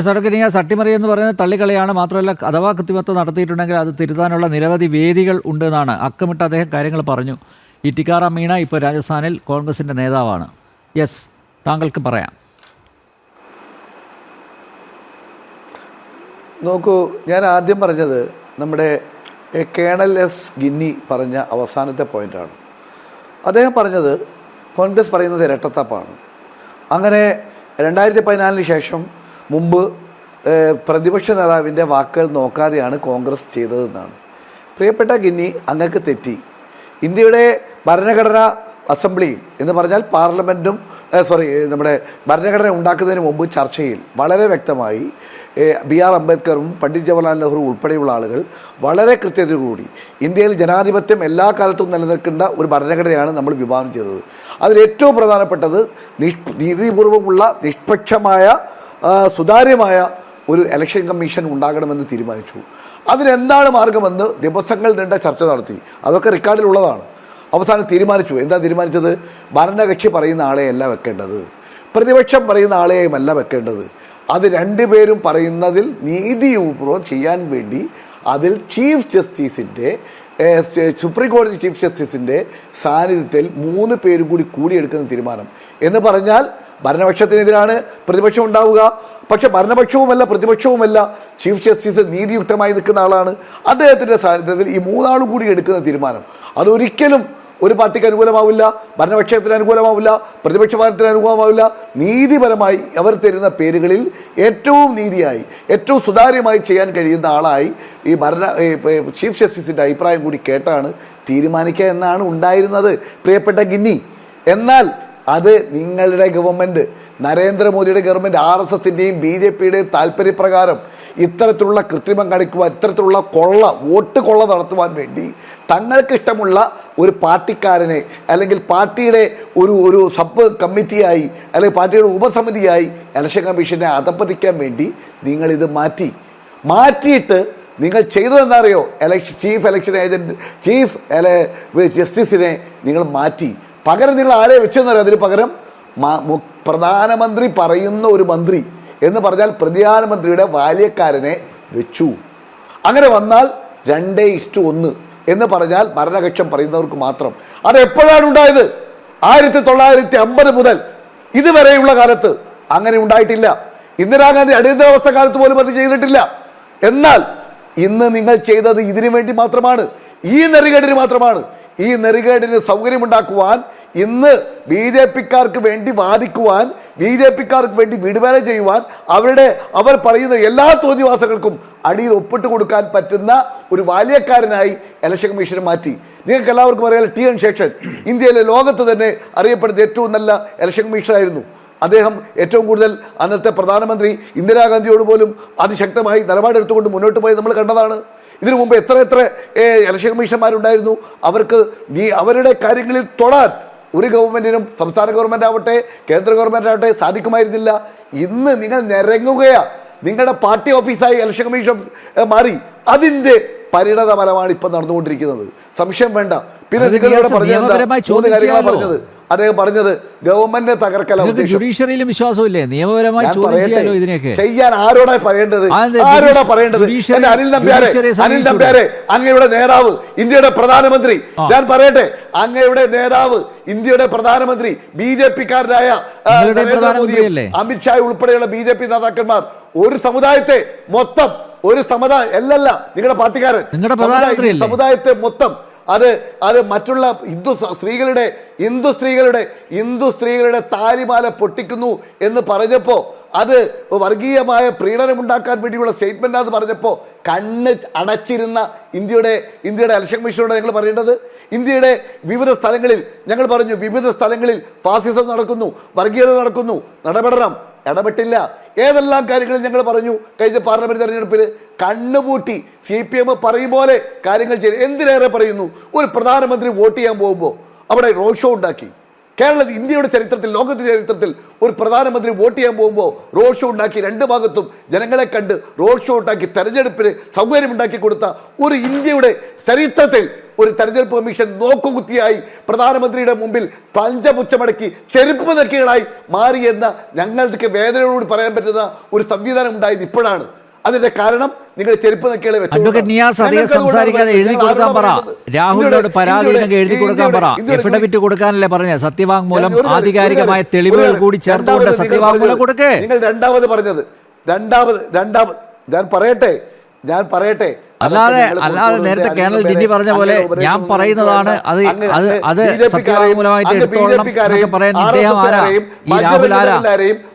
സർഗനീയ സട്ടിമറി എന്ന് പറയുന്നത് തള്ളിക്കളിയാണ്. മാത്രമല്ല അഥവാ കൃത്രിമത്വം നടത്തിയിട്ടുണ്ടെങ്കിൽ അത് തിരുത്താനുള്ള നിരവധി വേദികൾ ഉണ്ടെന്നാണ് അക്കമിട്ട് അദ്ദേഹം കാര്യങ്ങൾ പറഞ്ഞു. ഈ ടിക്കാറാം മീണ ഇപ്പോൾ രാജസ്ഥാനിൽ കോൺഗ്രസിന്റെ നേതാവാണ്. യെസ് താങ്കൾക്ക് പറയാം. നോക്കൂ ഞാൻ ആദ്യം പറഞ്ഞത് നമ്മുടെ കേണൽ എസ് ഗിന്നി പറഞ്ഞ അവസാനത്തെ പോയിന്റാണ്. അദ്ദേഹം പറഞ്ഞത് കോൺഗ്രസ് പറയുന്നത് ഇരട്ടത്തപ്പാണ്. അങ്ങനെ രണ്ടായിരത്തി പതിനാലിന് ശേഷം മുമ്പ് പ്രതിപക്ഷ നേതാവിന്റെ വാക്കുകൾ നോക്കാതെയാണ് കോൺഗ്രസ് ചെയ്തതെന്നാണ്. പ്രിയപ്പെട്ട ഗിന്നി അങ്ങക്ക് തെറ്റി. ഇന്ത്യയുടെ ഭരണഘടന അസംബ്ലിയിൽ എന്ന് പറഞ്ഞാൽ പാർലമെന്റും സോറി നമ്മുടെ ഭരണഘടന ഉണ്ടാക്കുന്നതിന് മുമ്പ് ചർച്ചയിൽ വളരെ വ്യക്തമായി ബി ആർ അംബേദ്കറും പണ്ഡിറ്റ് ജവഹർലാൽ നെഹ്റു ഉൾപ്പെടെയുള്ള ആളുകൾ വളരെ കൃത്യതയോടുകൂടി ഇന്ത്യയിൽ ജനാധിപത്യം എല്ലാ കാലത്തും നിലനിൽക്കേണ്ട ഒരു ഭരണഘടനയാണ് നമ്മൾ വിഭാവനം ചെയ്തത്. അതിലേറ്റവും പ്രധാനപ്പെട്ടത് നിഷ് നീതിപൂർവമുള്ള നിഷ്പക്ഷമായ സുതാര്യമായ ഒരു ഇലക്ഷൻ കമ്മീഷൻ ഉണ്ടാകണമെന്ന് തീരുമാനിച്ചു. അതിനെന്താണ് മാർഗമെന്ന് ദിവസങ്ങൾ നീണ്ട ചർച്ച നടത്തി. അതൊക്കെ റെക്കോർഡിലുള്ളതാണ് അവസാനം തീരുമാനിച്ചു. എന്താ തീരുമാനിച്ചത്? ഭരണകക്ഷി പറയുന്ന ആളെയല്ല വെക്കേണ്ടത്. പ്രതിപക്ഷം പറയുന്ന ആളെയുമല്ല വെക്കേണ്ടത്. അത് രണ്ടുപേരും പറയുന്നതിൽ നീതിപൂർവം ചെയ്യാൻ വേണ്ടി അതിൽ ചീഫ് ജസ്റ്റിസിന്റെ സുപ്രീം കോടതി ചീഫ് ജസ്റ്റിസിന്റെ സാന്നിധ്യത്തിൽ മൂന്ന് പേരും കൂടി കൂടിയെടുക്കുന്ന തീരുമാനം. എന്ന് പറഞ്ഞാൽ ഭരണപക്ഷത്തിനെതിരാണ് പ്രതിപക്ഷം ഉണ്ടാവുക. പക്ഷെ ഭരണപക്ഷവുമല്ല പ്രതിപക്ഷവുമല്ല ചീഫ് ജസ്റ്റിസ് നീതിയുക്തമായി നിൽക്കുന്ന ആളാണ് അദ്ദേഹത്തിന്റെ സാന്നിധ്യത്തിൽ ഈ മൂന്നാളും കൂടി എടുക്കുന്ന തീരുമാനം. അതൊരിക്കലും ഒരു പാർട്ടിക്ക് അനുകൂലമാവില്ല ഭരണപക്ഷത്തിന് അനുകൂലമാവില്ല പ്രതിപക്ഷ പാർട്ടിന് അനുകൂലമാവില്ല. നീതിപരമായി അവർ തരുന്ന പേരുകളിൽ ഏറ്റവും നീതിയായി ഏറ്റവും സുതാര്യമായി ചെയ്യാൻ കഴിയുന്ന ആളായി ഈ ഭരണ ചീഫ് ജസ്റ്റിസിന്റെ അഭിപ്രായം കൂടി കേട്ടാണ് തീരുമാനിക്കുക എന്നാണ് ഉണ്ടായിരുന്നത്. പ്രിയപ്പെട്ട ഗിന്നി എന്നാൽ അത് നിങ്ങളുടെ ഗവൺമെന്റ് നരേന്ദ്രമോദിയുടെ ഗവൺമെന്റ് ആർ എസ് എസിന്റെയും ബി ജെ പിയുടെയും താല്പര്യപ്രകാരം ഇത്തരത്തിലുള്ള കൃത്രിമം കാണിക്കുവാൻ ഇത്തരത്തിലുള്ള കൊള്ള വോട്ട് കൊള്ള നടത്തുവാൻ വേണ്ടി തങ്ങൾക്കിഷ്ടമുള്ള ഒരു പാർട്ടിക്കാരനെ അല്ലെങ്കിൽ പാർട്ടിയുടെ ഒരു ഒരു സബ് കമ്മിറ്റിയായി അല്ലെങ്കിൽ പാർട്ടിയുടെ ഉപസമിതിയായി ഇലക്ഷൻ കമ്മീഷനെ അധപ്പതിക്കാൻ വേണ്ടി നിങ്ങളിത് മാറ്റി. മാറ്റിയിട്ട് നിങ്ങൾ ചെയ്തതെന്നറിയോ election chief election agent chief ജസ്റ്റിസിനെ നിങ്ങൾ മാറ്റി. പകരം നിങ്ങൾ ആരെ വെച്ചെന്നറിയാം? അതിന് പകരം പ്രധാനമന്ത്രി പറയുന്ന ഒരു മന്ത്രി എന്ന് പറഞ്ഞാൽ പ്രധാനമന്ത്രിയുടെ ബാല്യക്കാരനെ വെച്ചു. അങ്ങനെ വന്നാൽ രണ്ടേ ഇഷ്ടു ഒന്ന് എന്ന് പറഞ്ഞാൽ ഭരണകക്ഷം പറയുന്നവർക്ക് മാത്രം. അത് എപ്പോഴാണ് ഉണ്ടായത്? ആയിരത്തി തൊള്ളായിരത്തി അമ്പത് മുതൽ ഇതുവരെയുള്ള കാലത്ത്. അങ്ങനെ ഉണ്ടായിട്ടില്ല. ഇന്ദിരാഗാന്ധി അടിയന്തരാവസ്ഥ കാലത്ത് പോലും അത് ചെയ്തിട്ടില്ല. എന്നാൽ ഇന്ന് നിങ്ങൾ ചെയ്തത് ഇതിനു വേണ്ടി മാത്രമാണ്. ഈ നെറികേടിന് മാത്രമാണ്. ഈ നെറികേടിന് സൗകര്യമുണ്ടാക്കുവാൻ ഇന്ന് ബി ജെ പിക്കാർക്ക് വേണ്ടി വാദിക്കുവാൻ ബി ജെ പിക്കാർക്ക് വേണ്ടി വിടുവേല ചെയ്യുവാൻ അവരുടെ അവർ പറയുന്ന എല്ലാ തോന്നിവാസങ്ങൾക്കും അടിയിൽ ഒപ്പിട്ട് കൊടുക്കാൻ പറ്റുന്ന ഒരു ബാല്യക്കാരനായി ഇലക്ഷൻ കമ്മീഷനെ മാറ്റി. നിങ്ങൾക്ക് എല്ലാവർക്കും അറിയാം ടി എൻ ശേഷൻ ഇന്ത്യയിലെ ലോകത്ത് തന്നെ അറിയപ്പെടുന്ന ഏറ്റവും നല്ല ഇലക്ഷൻ കമ്മീഷനായിരുന്നു. അദ്ദേഹം ഏറ്റവും കൂടുതൽ അന്നത്തെ പ്രധാനമന്ത്രി ഇന്ദിരാഗാന്ധിയോട് പോലും അതിശക്തമായി നിലപാടെടുത്തുകൊണ്ട് മുന്നോട്ട് പോയി നമ്മൾ കണ്ടതാണ്. ഇതിനു മുമ്പ് എത്ര എത്ര ഇലക്ഷൻ കമ്മീഷന്മാരുണ്ടായിരുന്നു. അവർക്ക് നീ അവരുടെ കാര്യങ്ങളിൽ തൊടാൻ ഒരു ഗവൺമെന്റിനും സംസ്ഥാന ഗവൺമെന്റ് ആവട്ടെ കേന്ദ്ര ഗവൺമെന്റ് ആവട്ടെ സാധിക്കുമായിരുന്നില്ല. ഇന്ന് നിങ്ങൾ നിരങ്ങുകയാണ് നിങ്ങളുടെ പാർട്ടി ഓഫീസായി ഇലക്ഷൻ കമ്മീഷൻ മാറി. അതിന്റെ പരിണത ഫലമാണ് ഇപ്പൊ നടന്നുകൊണ്ടിരിക്കുന്നത്. സംശയം വേണ്ട. പിന്നെ നിങ്ങളിവിടെ പറഞ്ഞത് എന്താ? ചോദ്യം കാര്യങ്ങളാണ് പറഞ്ഞത്. അദ്ദേഹം പറഞ്ഞത് ഗവൺമെന്റിനെ തകർക്കല ജുഡീഷ്യറിയിലും വിശ്വാസമില്ലേ? നിയമപരമായി ചോദ്യം ചെയ്യാൻ ആരോടാ പറയേണ്ടത്? ആരോടാ പറയേണ്ടത്? അനിൽ നമ്പ്യാരെ അനിൽ? നമ്പ്യാരെ അങ്ങയുടെ നേതാവ് ഇന്ത്യയുടെ പ്രധാനമന്ത്രി. ഞാൻ പറയട്ടെ അങ്ങയുടെ നേതാവ് ഇന്ത്യയുടെ പ്രധാനമന്ത്രി ബി ജെ പിക്കാരനായ? അമിത്ഷാ ഉൾപ്പെടെയുള്ള ബി ജെ പി നേതാക്കന്മാർ ഒരു സമുദായത്തെ മൊത്തം ഒരു സമുദായം അല്ലല്ല നിങ്ങളുടെ പാർട്ടിക്കാരൻ. സമുദായത്തെ മൊത്തം അത് അത് മറ്റുള്ള ഹിന്ദു സ്ത്രീകളുടെ ഹിന്ദു സ്ത്രീകളുടെ ഹിന്ദു സ്ത്രീകളുടെ താലിമാല പൊട്ടിക്കുന്നു എന്ന് പറഞ്ഞപ്പോൾ അത് വർഗീയമായ പ്രീണനം ഉണ്ടാക്കാൻ വേണ്ടിയുള്ള സ്റ്റേറ്റ്മെന്റ് എന്ന് പറഞ്ഞപ്പോൾ കണ്ണ് അടച്ചിരുന്ന ഇന്ത്യയുടെ ഇന്ത്യയുടെ ഇലക്ഷൻ കമ്മീഷനോട് ഞങ്ങൾ പറയേണ്ടത്. ഇന്ത്യയുടെ വിവിധ സ്ഥലങ്ങളിൽ ഞങ്ങൾ പറഞ്ഞു വിവിധ സ്ഥലങ്ങളിൽ ഫാസിസം നടക്കുന്നു വർഗീയത നടക്കുന്നു നടപെടണം ഇടപെട്ടില്ല. ഏതെല്ലാം കാര്യങ്ങൾ ഞങ്ങൾ പറഞ്ഞു കഴിഞ്ഞ പാർലമെന്റ് തെരഞ്ഞെടുപ്പിൽ കണ്ണുപൂട്ടി സി പി എം പറയും പോലെ കാര്യങ്ങൾ ചെയ്തു എന്തിനേറെ പറയുന്നു? ഒരു പ്രധാനമന്ത്രി വോട്ട് ചെയ്യാൻ പോകുമ്പോൾ അവിടെ റോഡ് ഷോ ഉണ്ടാക്കി. കേരളത്തിൽ ഇന്ത്യയുടെ ചരിത്രത്തിൽ ലോകത്തിന്റെ ചരിത്രത്തിൽ ഒരു പ്രധാനമന്ത്രി വോട്ട് ചെയ്യാൻ പോകുമ്പോൾ റോഡ് ഷോ ഉണ്ടാക്കി രണ്ട് ഭാഗത്തും ജനങ്ങളെ കണ്ട് റോഡ് ഷോ ഉണ്ടാക്കി തെരഞ്ഞെടുപ്പിന് സൗകര്യമുണ്ടാക്കി കൊടുത്ത ഒരു ഇന്ത്യയുടെ ചരിത്രത്തിൽ ഒരു തെരഞ്ഞെടുപ്പ് കമ്മീഷൻ നോക്കുകുത്തിയായി പ്രധാനമന്ത്രിയുടെ മുമ്പിൽ പഞ്ചപുച്ചമടക്കി ചെരുപ്പ് നെക്കികളായി മാറിയെന്ന ഞങ്ങൾക്ക് വേദനയോട് പറയാൻ പറ്റുന്ന ഒരു സംവിധാനം ഉണ്ടായത് ഇപ്പോഴാണ്. അതിന്റെ കാരണം നിങ്ങൾ ചെരുപ്പ് വെച്ചു അഡ്വക്കേറ്റ് നിയാസ് അധികം സംസാരിക്കാതെ എഴുതി കൊടുക്കാൻ പറ. രാഹുലിനോട് പരാതി ഉണ്ടെങ്കിൽ എഴുതി കൊടുക്കാൻ പറ. എഫിഡവിറ്റ് കൊടുക്കാനല്ലേ പറഞ്ഞ സത്യവാങ്മൂലം ആധികാരികമായ തെളിവുകൾ കൂടി ചേർത്തുകൊണ്ട് സത്യവാങ്മൂലം കൊടുക്കേ. നിങ്ങൾ രണ്ടാമത് പറഞ്ഞത്. രണ്ടാമത് രണ്ടാമത് ഞാൻ പറയട്ടെ. ഞാൻ പറയട്ടെ. അല്ലാതെ അല്ലാതെ നേരത്തെ കേണൽ ജിജി പറഞ്ഞ പോലെ ഞാൻ പറയുന്നതാണ് അത് അത് അത് സത്യവാങ്മൂലമായിട്ട് എടുത്തോളണം എന്നൊക്കെ പറയാൻ ഇദ്ദേഹം ആരാ? ഈ രാഹുൽ ആരാ?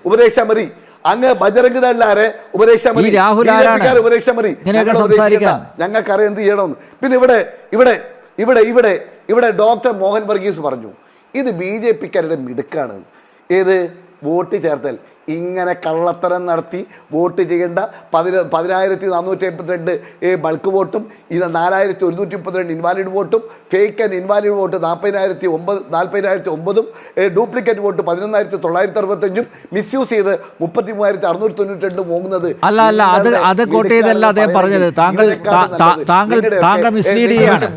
ഉപദേശം മതി അങ്ങ് ബജറംഗ് ദളിലാരെ ഉപദേശം മതി ഉപദേശം മതി. ഞങ്ങൾക്കറിയാം എന്ത് ചെയ്യണമെന്ന്. പിന്നെ ഇവിടെ ഇവിടെ ഇവിടെ ഇവിടെ ഇവിടെ ഡോക്ടർ മോഹൻ വർഗീസ് പറഞ്ഞു. ഇത് ബി ജെ പിക്കാരുടെ മിടുക്കാണ്. ഏത്? വോട്ട് ചേർത്തൽ. ഇങ്ങനെ കള്ളത്തരം നടത്തി വോട്ട് ചെയ്യേണ്ട പതിന പതിനായിരത്തി നാനൂറ്റി എൺപത്തിരണ്ട് ബൾക്ക് വോട്ടും ഇത് നാലായിരത്തി ഒരുന്നൂറ്റി മുപ്പത്തിരണ്ട് ഇൻവാലിഡ് വോട്ടും ഫേക്ക് ആൻഡ് ഇൻവാലിഡ് വോട്ട് നാൽപ്പതിനായിരത്തി ഒമ്പത് നാൽപ്പതിനായിരത്തി ഒമ്പതും ഡ്യൂപ്ലിക്കേറ്റ് വോട്ട് പതിനൊന്നായിരത്തി തൊള്ളായിരത്തി അറുപത്തഞ്ചും മിസ്യൂസ് ചെയ്ത് മുപ്പത്തി മൂവായിരത്തി അറുന്നൂറ്റി തൊണ്ണൂറ്റി രണ്ട് പോകുന്നത് അല്ല അല്ല അത് അത് കോട്ട് ചെയ്തല്ല അദ്ദേഹം പറഞ്ഞത് താങ്കൾ താങ്കൾ താങ്കൾ മിസ്ലീഡ് ചെയ്യാണ്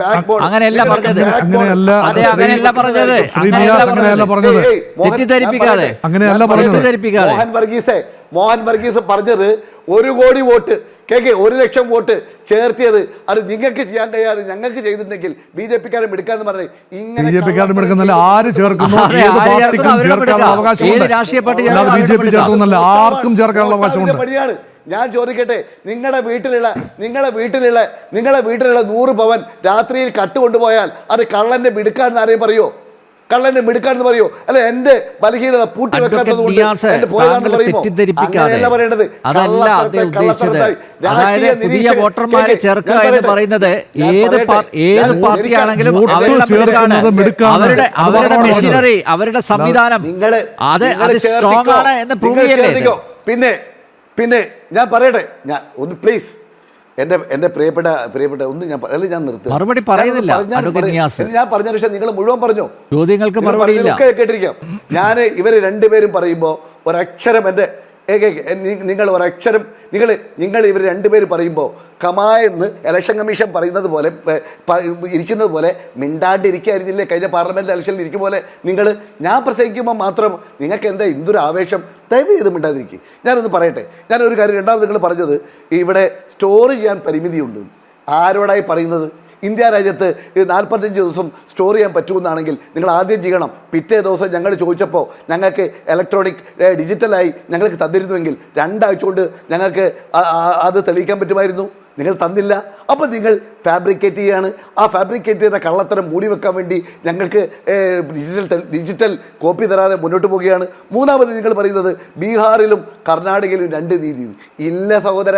അങ്ങനെയല്ല പറഞ്ഞത് അങ്ങനെയല്ല. അതെ അങ്ങനെയല്ല പറഞ്ഞത് അങ്ങനെയല്ല പറഞ്ഞത്. തെറ്റിദ്ധരിപ്പിക്കാതെ. അങ്ങനെയല്ല പറഞ്ഞത്. തെറ്റിദ്ധരിപ്പിക്കാതെ. മോഹൻ വർഗീസെ മോഹൻ വർഗീസ് പറഞ്ഞത് ഒരു കോടി വോട്ട് കേക്ക് ഒരു ലക്ഷം വോട്ട് ചേർത്തിയത്. അത് നിങ്ങൾക്ക് ചെയ്യാൻ കഴിയാതെ ഞങ്ങൾക്ക് ചെയ്തിട്ടുണ്ടെങ്കിൽ ബി ജെ പിക്കാരും എടുക്കാന്ന് പറഞ്ഞ് ഇങ്ങനെ ബി ജെ പിക്കാരും എടുക്കുന്നില്ല. ആര് ചേർക്കുന്നു? ഏത് പാർട്ടിക്കും ചേർക്കാനുള്ള അവകാശമുണ്ട്. ബി ജെ പി ചേർക്കാനും ചേർക്കുന്നില്ല. ആർക്കും ചേർക്കാനുള്ള അവകാശമുണ്ട്. ഞാൻ ചോദിക്കട്ടെ നിങ്ങളുടെ വീട്ടിലുള്ള നിങ്ങളുടെ വീട്ടിലുള്ള നിങ്ങളുടെ വീട്ടിലുള്ള നൂറ് പവൻ രാത്രിയിൽ കട്ടുകൊണ്ടുപോയാൽ അത് കള്ളന്റെ മിടുക്കാണെന്ന് ആരെയും പറയോ? കള്ളന്റെ മിടുക്കാണെന്ന് പറയോ. അല്ല എന്റെ ബലഹീനത പൂട്ടി വെക്കാത്തത് കൊണ്ട് അതല്ല ഉദ്ദേശിച്ചത്. അതായത് പുതിയ വോട്ടർമാരെ ചേർക്കുക എന്ന്. പറയുന്നത് ഏത് ഏത് പാർട്ടിയാണെങ്കിലും അവരുടെ. അവരുടെ മെഷീനറി അവരുടെ സംവിധാനം. അത് അത് സ്ട്രോങ് ആണ് എന്ന് പ്രൂവ് ചെയ്യല്ലേ പിന്നെ പിന്നെ ഞാൻ പറയട്ടെ. ഞാൻ ഒന്ന് പ്ലീസ് എന്റെ എന്റെ പ്രിയപ്പെട്ട പ്രിയപ്പെട്ട ഒന്ന് ഞാൻ അല്ലെങ്കിൽ അല്ല ഞാൻ നിർത്തും. മറുപടി പറയുന്നില്ല. ഞാൻ പറഞ്ഞ പക്ഷേ നിങ്ങൾ മുഴുവൻ പറഞ്ഞു. ചോദ്യങ്ങൾക്ക് മറുപടി കേട്ടിരിക്കാം. ഞാൻ ഇവർ രണ്ടുപേരും പറയുമ്പോൾ ഒരക്ഷരം എന്റെ നി- നിങ്ങൾ ഒരക്ഷരം നിങ്ങൾ നിങ്ങൾ ഇവർ രണ്ടുപേർ പറയുമ്പോൾ കമാ എന്ന് ഇലക്ഷൻ കമ്മീഷൻ പറയുന്നത് പോലെ ഇരിക്കുന്നത് പോലെ മിണ്ടാണ്ടിരിക്കായിരുന്നില്ലേ? കഴിഞ്ഞ പാർലമെന്റ് ഇലക്ഷനിൽ ഇരിക്കും പോലെ നിങ്ങൾ ഞാൻ പ്രസംഗിക്കുമ്പോൾ മാത്രം നിങ്ങൾക്ക് എന്താ എന്തൊരു ആവേശം? ദയവ് ചെയ്ത് മിണ്ടാതിരിക്കും. ഞാനൊന്ന് പറയട്ടെ. ഞാനൊരു കാര്യം രണ്ടാമത് നിങ്ങൾ പറഞ്ഞത് ഇവിടെ സ്റ്റോർ ചെയ്യാൻ പരിമിതിയുണ്ട്. ആരോടായി പറയുന്നത്? ഇന്ത്യ രാജ്യത്ത് ഇത് നാൽപ്പത്തഞ്ച് ദിവസം സ്റ്റോർ ചെയ്യാൻ പറ്റുമെന്നാണെങ്കിൽ നിങ്ങൾ ആദ്യം ചെയ്യണം. പിറ്റേ ദിവസം ഞങ്ങൾ ചോദിച്ചപ്പോൾ ഞങ്ങൾക്ക് ഇലക്ട്രോണിക് ഡിജിറ്റലായി ഞങ്ങൾക്ക് തന്നിരുന്നുവെങ്കിൽ രണ്ടാഴ്ച കൊണ്ട് ഞങ്ങൾക്ക് അത് തെളിയിക്കാൻ പറ്റുമായിരുന്നു. നിങ്ങൾ തന്നില്ല. അപ്പം നിങ്ങൾ ഫാബ്രിക്കേറ്റ് ചെയ്യാണ്. ആ ഫാബ്രിക്കേറ്റ് ചെയ്ത കള്ളത്തരം മൂടി വെക്കാൻ വേണ്ടി ഞങ്ങൾക്ക് ഡിജിറ്റൽ ഡിജിറ്റൽ കോപ്പി തരാതെ മുന്നോട്ട് പോവുകയാണ്. മൂന്നാമത് നിങ്ങൾ പറയുന്നത് ബീഹാറിലും കർണാടകയിലും രണ്ട് നീതി ഇല്ല സഹോദര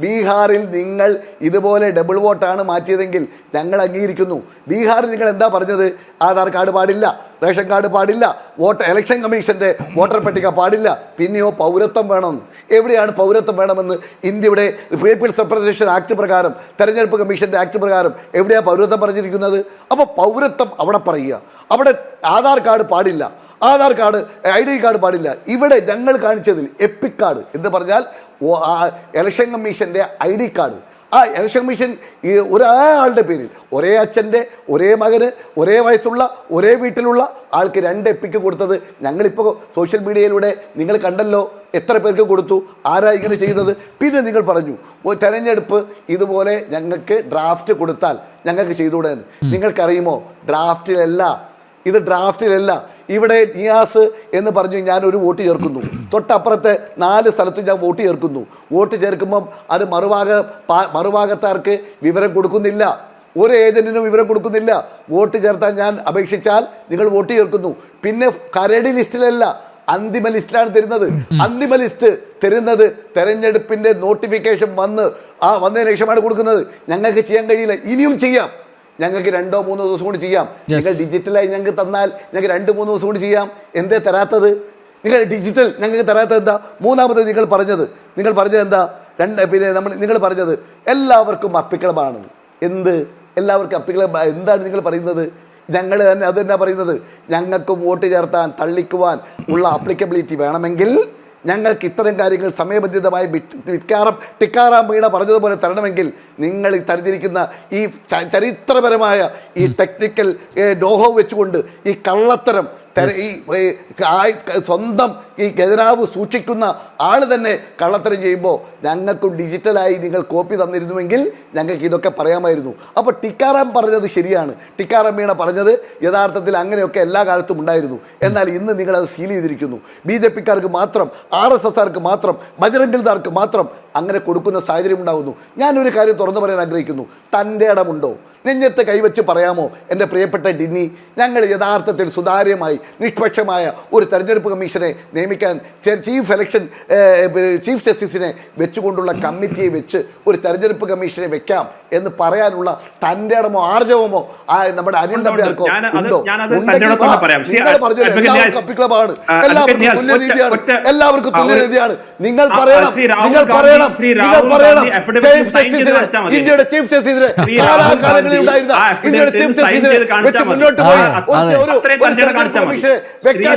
ബീഹാറിൽ നിങ്ങൾ ഇതുപോലെ ഡബിൾ വോട്ടാണ് മാറ്റിയതെങ്കിൽ ഞങ്ങൾ അംഗീകരിക്കുന്നു. ബീഹാറിൽ നിങ്ങൾ എന്താ പറഞ്ഞത്? ആധാർ കാർഡ് പാടില്ല റേഷൻ കാർഡ് പാടില്ല വോട്ട് ഇലക്ഷൻ കമ്മീഷന്റെ വോട്ടർ പട്ടിക പാടില്ല പിന്നെയോ പൗരത്വം വേണമെന്ന് എവിടെയാണ് പൗരത്വം വേണമെന്ന് ഇന്ത്യയുടെ പീപ്പിൾസ് റെപ്രസെന്റേഷൻ ആക്ട് പ്രകാരം തെരഞ്ഞെടുപ്പ് കമ്മീഷന്റെ ആക്ട് പ്രകാരം എവിടെയാണ് പൗരത്വം പറഞ്ഞിരിക്കുന്നത്? അപ്പോൾ പൗരത്വം അവിടെ പറയുക. അവിടെ ആധാർ കാർഡ് പാടില്ല. Aadhaar card I D card പാടില്ല. ഇവിടെ ഞങ്ങൾ കാണിച്ചതിൽ എപ്പിക് കാർഡ് എന്ന് പറഞ്ഞാൽ ഇലക്ഷൻ കമ്മീഷന്റെ ഐ ഡി കാർഡ്. ആ ഇലക്ഷൻ കമ്മീഷൻ ഈ ഒരാളുടെ പേരിൽ ഒരേ അച്ഛന്റെ ഒരേ മകന് ഒരേ വയസ്സുള്ള ഒരേ വീട്ടിലുള്ള ആൾക്ക് രണ്ട് എപ്പിക്ക് കൊടുത്തത് ഞങ്ങളിപ്പോൾ സോഷ്യൽ മീഡിയയിലൂടെ നിങ്ങൾ കണ്ടല്ലോ എത്ര പേർക്ക് കൊടുത്തു ആരാ ഇങ്ങനെ ചെയ്യുന്നത് പിന്നെ നിങ്ങൾ പറഞ്ഞു തെരഞ്ഞെടുപ്പ് ഇതുപോലെ ഞങ്ങൾക്ക് ഡ്രാഫ്റ്റ് കൊടുത്താൽ ഞങ്ങൾക്ക് ചെയ്തുകൂടെ എന്ന്. നിങ്ങൾക്കറിയുമോ ഡ്രാഫ്റ്റിലല്ല ഇത് ഡ്രാഫ്റ്റിലല്ല ഇവിടെ നിയാസ് എന്ന് പറഞ്ഞു ഒരു വോട്ട് ചേർക്കുന്നു. തൊട്ടപ്പുറത്തെ നാല് സ്ഥലത്തും ഞാൻ വോട്ട് ചേർക്കുന്നു. വോട്ട് ചേർക്കുമ്പം അത് മറുഭാഗ മറുഭാഗത്താർക്ക് വിവരം കൊടുക്കുന്നില്ല. ഒരു ഏജന്റിനും വിവരം കൊടുക്കുന്നില്ല. വോട്ട് ചേർത്താൻ ഞാൻ അപേക്ഷിച്ചാൽ നിങ്ങൾ വോട്ട് ചേർക്കുന്നു. പിന്നെ കരടി ലിസ്റ്റിലല്ല അന്തിമ ലിസ്റ്റിലാണ് തരുന്നത്. അന്തിമ ലിസ്റ്റ് തരുന്നത് തെരഞ്ഞെടുപ്പിന്റെ നോട്ടിഫിക്കേഷൻ വന്ന് ആ വന്നതിന് ശേഷമാണ് കൊടുക്കുന്നത്. ഞങ്ങൾക്ക് ചെയ്യാൻ കഴിയില്ല. ഇനിയും ചെയ്യാം. ഞങ്ങൾക്ക് രണ്ടോ മൂന്നോ ദിവസം കൂടി ചെയ്യാം. നിങ്ങൾ ഡിജിറ്റലായി ഞങ്ങൾക്ക് തന്നാൽ ഞങ്ങൾക്ക് രണ്ട് മൂന്ന് ദിവസം കൂടി ചെയ്യാം. എന്തേ തരാത്തത്? നിങ്ങൾ ഡിജിറ്റൽ ഞങ്ങൾക്ക് തരാത്തത് എന്താ? മൂന്നാമത് നിങ്ങൾ പറഞ്ഞത്. നിങ്ങൾ പറഞ്ഞത് എന്താ? രണ്ട് പിന്നെ നമ്മൾ നിങ്ങൾ പറഞ്ഞത് എല്ലാവർക്കും അപ്പിക്കളമാണ് എന്ത്? എല്ലാവർക്കും അപ്പിക്കളം എന്താണ് നിങ്ങൾ പറയുന്നത്? ഞങ്ങൾ തന്നെ അത് തന്നെ പറയുന്നത്. ഞങ്ങൾക്ക് വോട്ട് ചേർത്താൻ തള്ളിക്കുവാൻ ഉള്ള അപ്ലിക്കബിലിറ്റി വേണമെങ്കിൽ ഞങ്ങൾക്ക് ഇത്തരം കാര്യങ്ങൾ സമയബന്ധിതമായി വിറ്റ് വിക്കാറം ടിക്കാറാം വീണ പറഞ്ഞതുപോലെ തരണമെങ്കിൽ നിങ്ങൾ ഈ തരഞ്ഞിരിക്കുന്ന ഈ ചരിത്രപരമായ ഈ ടെക്നിക്കൽ ഡോഹോ വെച്ചുകൊണ്ട് ഈ കള്ളത്തരം ഈ സ്വന്തം ഈ ഖജനാവ് സൂക്ഷിക്കുന്ന ആൾ തന്നെ കള്ളത്തരം ചെയ്യുമ്പോൾ ഞങ്ങൾക്ക് ഡിജിറ്റലായി നിങ്ങൾ കോപ്പി തന്നിരുന്നുവെങ്കിൽ ഞങ്ങൾക്ക് ഇതൊക്കെ പറയാമായിരുന്നു. അപ്പോൾ ടിക്കാറാം പറഞ്ഞത് ശരിയാണ്. ടിക്കാറാം മീണ പറഞ്ഞത് യഥാർത്ഥത്തിൽ അങ്ങനെയൊക്കെ എല്ലാ കാലത്തും ഉണ്ടായിരുന്നു. എന്നാൽ ഇന്ന് നിങ്ങളത് സീൽ ചെയ്തിരിക്കുന്നു. ബി ജെ പിക്കാർക്ക് മാത്രം ആർ എസ് എസ്കാർക്ക് മാത്രം ബജരംഗൽദാർക്ക് മാത്രം അങ്ങനെ കൊടുക്കുന്ന സാഹചര്യം ഉണ്ടാകുന്നു ഞാനൊരു കാര്യം തുറന്നു പറയാൻ ആഗ്രഹിക്കുന്നു. തന്റെ ഇടമുണ്ടോ? നെഞ്ഞത്ത് കൈവച്ച് പറയാമോ? എന്റെ പ്രിയപ്പെട്ട ഡിന്നി ഞങ്ങൾ യഥാർത്ഥത്തിൽ സുതാര്യമായി നിഷ്പക്ഷമായ ഒരു തെരഞ്ഞെടുപ്പ് കമ്മീഷനെ നിയമിക്കാൻ ചീഫ് പിന്നെ ചീഫ് ജസ്റ്റിസിനെ വെച്ചുകൊണ്ടുള്ള കമ്മിറ്റിയെ വെച്ച് ഒരു തെരഞ്ഞെടുപ്പ് കമ്മീഷനെ വെക്കാം. എന്ന് പറയാനുള്ള തന്റെ ഇടമോ ആർജവമോ ആ നമ്മുടെ അനിൽ. നമ്പ്യാർക്കോ? ഉണ്ടോ? നിങ്ങൾ പറഞ്ഞത് എല്ലാവർക്കും കപ്പിക്ലബാണ് എല്ലാവർക്കും അഡ്വക്കേറ്റ് തുല്യ നിയാസ്, എല്ലാവർക്കും ആ, തുല്യ ഒരു- നിങ്ങൾ പറയണം. നിങ്ങൾ പറയണം. നിങ്ങൾ പറയണം. ചീഫ് ജസ്റ്റിസിനെ ഇന്ത്യയുടെ ചീഫ് ജസ്റ്റിസിനെ കാലാകാലങ്ങളിൽ ഉണ്ടായിരുന്ന ഇന്ത്യയുടെ ചീഫ് ജസ്റ്റിസിനെ വെച്ച് മുന്നോട്ട് പോയി ഒരു-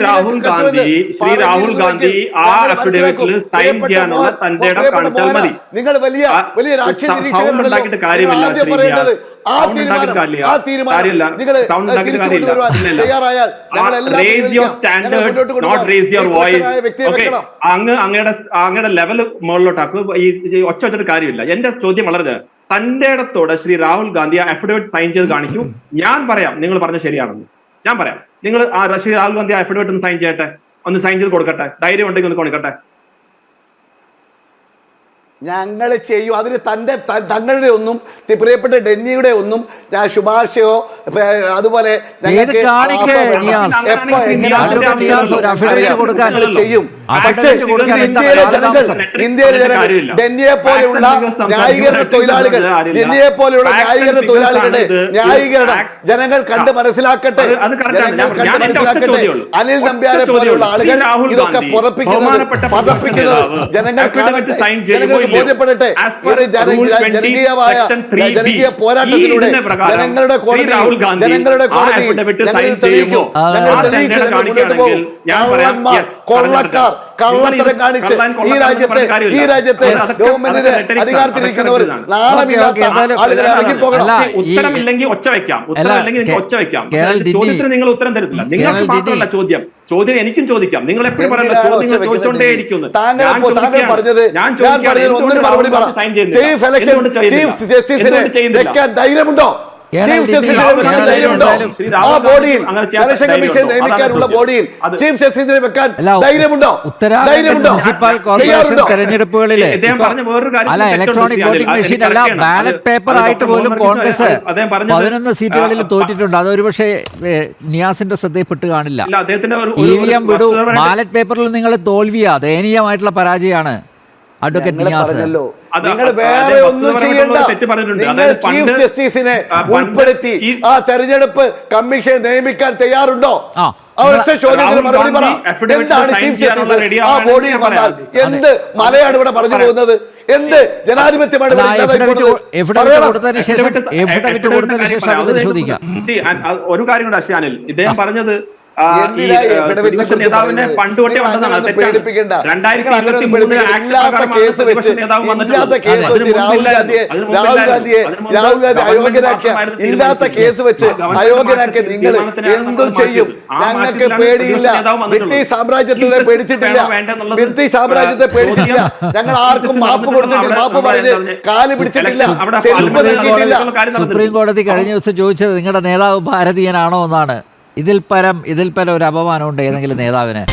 രാഹുൽ ഗാന്ധി ശ്രീ രാഹുൽ ഗാന്ധി ആ അഫിഡവിറ്റിൽ സൈൻ ചെയ്യാനുള്ള തന്റെ കാണിച്ചാൽ മതി. നിങ്ങൾ വലിയ വലിയ രാഷ്ട്രീയ സൗണ്ട് ആദ്യം പറയേണ്ടത് ആ തീരുമാനം ആ തീരുമാനം. നിങ്ങൾ തിരിച്ചു. തയ്യാറായാൽ അങ്ങ് അങ്ങയുടെ അങ്ങയുടെ ലെവൽ മുകളിലോട്ടാക്കും ഈ ഈ ഒച്ച വെച്ചിട്ട് കാര്യമില്ല. എന്റെ ചോദ്യം വളരെ തന്റെ ഇടത്തോടെ ശ്രീ രാഹുൽ ഗാന്ധി ആ അഫിഡവിറ്റ് സൈൻ ചെയ്ത് കാണിക്കൂ. ഞാൻ പറയാം. നിങ്ങൾ പറഞ്ഞ ശരിയാണെന്ന്. ഞാൻ പറയാം. നിങ്ങൾ ആ ശ്രീ രാഹുൽ ഗാന്ധി ആ അഫിഡവിറ്റ് ഒന്ന് സൈൻ ചെയ്യട്ടെ? ഒന്ന് സൈൻ ചെയ്ത് കൊടുക്കട്ടെ? ധൈര്യം ഉണ്ടെങ്കിൽ ഒന്ന് കൊടുക്കട്ടെ ഞങ്ങൾ ചെയ്യും. അതിന് തന്റെ ത- തങ്ങളുടെ ഒന്നും പ്രിയപ്പെട്ട ഡെന്നിയുടെ ഒന്നും ഞാൻ ശുപാർശയോ അതുപോലെ ചെയ്യും? പക്ഷേ ഇന്ത്യയിലെ ജനങ്ങൾ ഇന്ത്യയിലെ ജനങ്ങൾ കാര്യമില്ല. ഡെന്നിയെ പോലെയുള്ള ന്യായീകരണ തൊഴിലാളികൾ. ഡെന്നിയെ പോലെയുള്ള ന്യായീകരണ തൊഴിലാളികളുടെ ന്യായീകരണം ജനങ്ങൾ കണ്ട് മനസ്സിലാക്കട്ടെ. ജനങ്ങൾ ഞാൻ- കണ്ട് മനസ്സിലാക്കട്ടെ. ഉള്ളൂ. അനിൽ നമ്പ്യാരെ പോലെയുള്ള ആളുകൾ രാഹുൽ ഇതൊക്കെ പുറപ്പിക്കുന്നത് പതപ്പിക്കുന്നത് കാണട്ടെ ബോധ്യപ്പെടട്ടെ. As per ഇത് ജന- rule 20 ജനകീയമായ ജനകീയ പോരാട്ടത്തിലൂടെ ജനങ്ങളുടെ കോടതി ജനങ്ങളുടെ കോടതി ഞങ്ങൾ തെളിയിക്കും. ഞങ്ങൾ തെളിയിച്ച് മുന്നോട്ട് പോകും. കൊള്ളക്കാർ. കള്ളത്തരം കാണിച്ച് ഈ രാജ്യത്തെ ഈ രാജ്യത്തെ ഗവൺമെന്റിന് അധികാരത്തിലിരിക്കുന്നവർ. നാളമില്ലാത്ത ആളുകളെ ഇറങ്ങിപ്പോകണം ഉത്തരമില്ലെങ്കിൽ ഒച്ച വെക്കാം ഉത്തരമില്ലെങ്കിൽ കേ- ഒച്ച വെക്കാം ചോദ്യത്തിന് നിങ്ങൾ ഉത്തരം തരത്തില്ല നിങ്ങൾക്ക് മാത്രമല്ല ചോദ്യം. ചോദ്യം എനിക്കും ചോദിക്കാം. നിങ്ങൾ എപ്പോഴും. പറഞ്ഞത് ധൈര്യമുണ്ടോ? ചീഫ് ജസ്റ്റിസിനെ ആ ബോഡിയിൽ ഇലക്ഷൻ കമ്മീഷൻ നിയമിക്കാനുള്ള ബോഡിയിൽ ചീഫ് ജസ്റ്റിസിനെ വെക്കാൻ ധൈര്യമുണ്ടോ? ധൈര്യമുണ്ടോ? മുനിസിപ്പൽ കോർപ്പറേഷൻ അല്ല ഇലക്ട്രോണിക് വോട്ടിംഗ് മെഷീൻ അല്ല ബാലറ്റ് പേപ്പർ ആയിട്ട് പോലും കോൺഗ്രസ് അദ്ദേഹം പറഞ്ഞത് പതിനൊന്ന് സീറ്റുകളിൽ തോറ്റിട്ടുണ്ട്. അതൊരു പക്ഷേ നിയാസിന്റെ ശ്രദ്ധയിൽപ്പെട്ട് കാണില്ല. ഇല്ല, അദ്ദേഹത്തിന്റെ ഒരു- ഇ വി എം വിടു. വിടൂ ബാലറ്റ് പേപ്പറിൽ നിങ്ങൾ തോൽവിയാ. ദയനീയമായിട്ടുള്ള പരാജയമാണ്. അഡ്വക്കേറ്റ് നിയാസ് പറഞ്ഞല്ലോ. നിങ്ങൾ വേറെ ഒന്നും ചെയ്യേണ്ട. ഒരു തെറ്റ് പറഞ്ഞിട്ടുണ്ട്. നിങ്ങൾ ചീഫ് ജസ്റ്റിസിനെ ഉൾപ്പെടുത്തി ആ തെരഞ്ഞെടുപ്പ് കമ്മീഷൻ നിയമിക്കാൻ തയ്യാറുണ്ടോ. അവരുടെ ചോദ്യത്തിന് മറുപടി പറ. എന്താണ് ചീഫ് ജസ്റ്റിസ് ആ ബോഡിയിൽ വന്നാൽ എന്ത് മലയാണ് ഇവിടെ പറഞ്ഞു പോകുന്നത്? എന്ത് ജനാധിപത്യമാണ് ഒരു കാര്യം കൂടെ അശ്യാനിൽ ഇദ്ദേഹം പറഞ്ഞത് ഇല്ലാത്ത കേസ് വെച്ച് അയോഗ്യനാക്കിയ ഇല്ലാത്ത കേസ് വെച്ച് ഗവൺമെന്റ് അയോഗ്യനാക്കിയ നിങ്ങൾ എന്തും ചെയ്യും. ഞങ്ങൾക്ക് പേടിയില്ല. ബ്രിട്ടീഷ് സാമ്രാജ്യത്തെ പേടിച്ചിട്ടില്ല. ബ്രിട്ടീഷ് സാമ്രാജ്യത്തെ പേടിച്ചില്ല പേടിച്ചിട്ടില്ല. ഞങ്ങൾ ആർക്കും മാപ്പ് കൊടുത്തിട്ടില്ല. മാപ്പ് പറഞ്ഞ് കാൽ പിടിച്ചിട്ടില്ല. അവിടെ സുപ്രീം കോടതി സുപ്രീം കോടതി കഴിഞ്ഞ ദിവസം ചോദിച്ചത് നിങ്ങളുടെ നേതാവ് ഭാരതീയനാണോ എന്നാണ്. ഇതിൽ പരം ഇതിൽ പരം ഒരു അപമാനമുണ്ട് ഏതെങ്കിലും നേതാവിന്.